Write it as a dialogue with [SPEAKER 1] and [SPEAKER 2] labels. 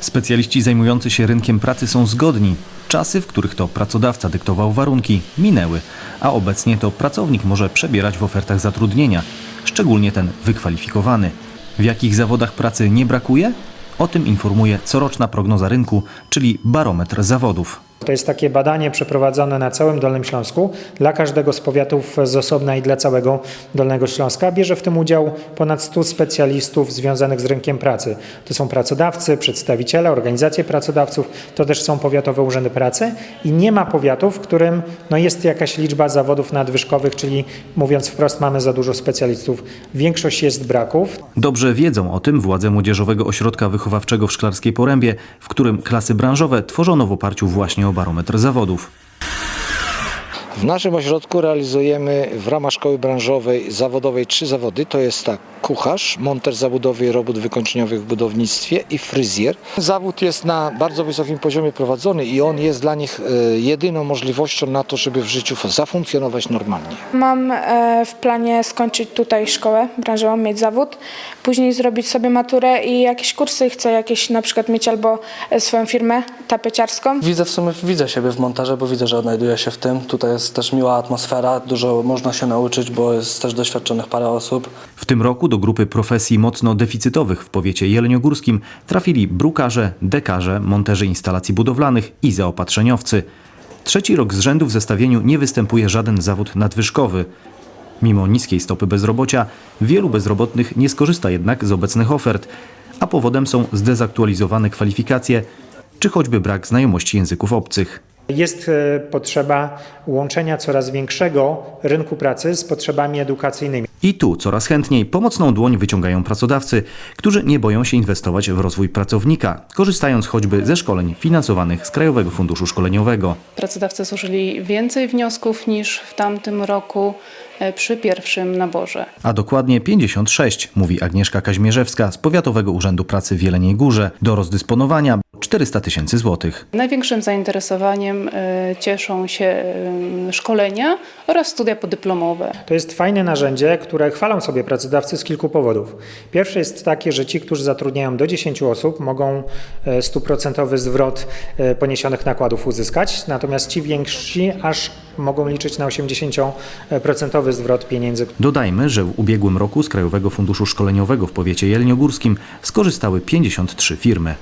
[SPEAKER 1] Specjaliści zajmujący się rynkiem pracy są zgodni. Czasy, w których to pracodawca dyktował warunki, minęły, a obecnie to pracownik może przebierać w ofertach zatrudnienia, szczególnie ten wykwalifikowany. W jakich zawodach pracy nie brakuje? O tym informuje coroczna prognoza rynku, czyli barometr zawodów.
[SPEAKER 2] To jest takie badanie przeprowadzone na całym Dolnym Śląsku dla każdego z powiatów z osobna i dla całego Dolnego Śląska. Bierze w tym udział ponad 100 specjalistów związanych z rynkiem pracy. To są pracodawcy, przedstawiciele, organizacje pracodawców, to też są powiatowe urzędy pracy i nie ma powiatów, w którym no, jest jakaś liczba zawodów nadwyżkowych, czyli mówiąc wprost mamy za dużo specjalistów. Większość jest braków.
[SPEAKER 1] Dobrze wiedzą o tym władze Młodzieżowego Ośrodka Wychowawczego w Szklarskiej Porębie, w którym klasy branżowe tworzono w oparciu właśnie barometr zawodów.
[SPEAKER 3] W naszym ośrodku realizujemy w ramach szkoły branżowej zawodowej trzy zawody. To jest tak kucharz, monter zabudowy i robót wykończeniowych w budownictwie i fryzjer. Zawód jest na bardzo wysokim poziomie prowadzony i on jest dla nich e, jedyną możliwością na to, żeby w życiu zafunkcjonować normalnie.
[SPEAKER 4] Mam e, w planie skończyć tutaj szkołę branżową, mieć zawód, później zrobić sobie maturę i jakieś kursy chcę jakieś na przykład mieć albo e, swoją firmę tapeciarską.
[SPEAKER 5] Widzę w sumie, widzę siebie w montażu, bo widzę, że odnajduję się w tym. Tutaj jest też miła atmosfera, dużo można się nauczyć, bo jest też doświadczonych parę osób.
[SPEAKER 1] W tym roku do grupy profesji mocno deficytowych w powiecie jeleniogórskim trafili brukarze, dekarze, monterzy instalacji budowlanych i zaopatrzeniowcy. Trzeci rok z rzędu w zestawieniu nie występuje żaden zawód nadwyżkowy. Mimo niskiej stopy bezrobocia, wielu bezrobotnych nie skorzysta jednak z obecnych ofert, a powodem są zdezaktualizowane kwalifikacje czy choćby brak znajomości języków obcych.
[SPEAKER 2] Jest e, potrzeba łączenia coraz większego rynku pracy z potrzebami edukacyjnymi.
[SPEAKER 1] I tu coraz chętniej pomocną dłoń wyciągają pracodawcy, którzy nie boją się inwestować w rozwój pracownika, korzystając choćby ze szkoleń finansowanych z Krajowego Funduszu Szkoleniowego.
[SPEAKER 6] Pracodawcy złożyli więcej wniosków niż w tamtym roku e, przy pierwszym naborze.
[SPEAKER 1] A dokładnie 56, mówi Agnieszka Kaźmierzewska z Powiatowego Urzędu Pracy w Jeleniej Górze. Do rozdysponowania 400 tysięcy złotych.
[SPEAKER 6] Największym zainteresowaniem e, cieszą się e, szkolenia oraz studia podyplomowe.
[SPEAKER 2] To jest fajne narzędzie, które chwalą sobie pracodawcy z kilku powodów. Pierwsze jest takie, że ci, którzy zatrudniają do 10 osób, mogą e, stuprocentowy zwrot poniesionych nakładów uzyskać, natomiast ci więksi aż mogą liczyć na 80% zwrot pieniędzy.
[SPEAKER 1] Dodajmy, że w ubiegłym roku z Krajowego Funduszu Szkoleniowego w powiecie jeleniogórskim skorzystały 53 firmy.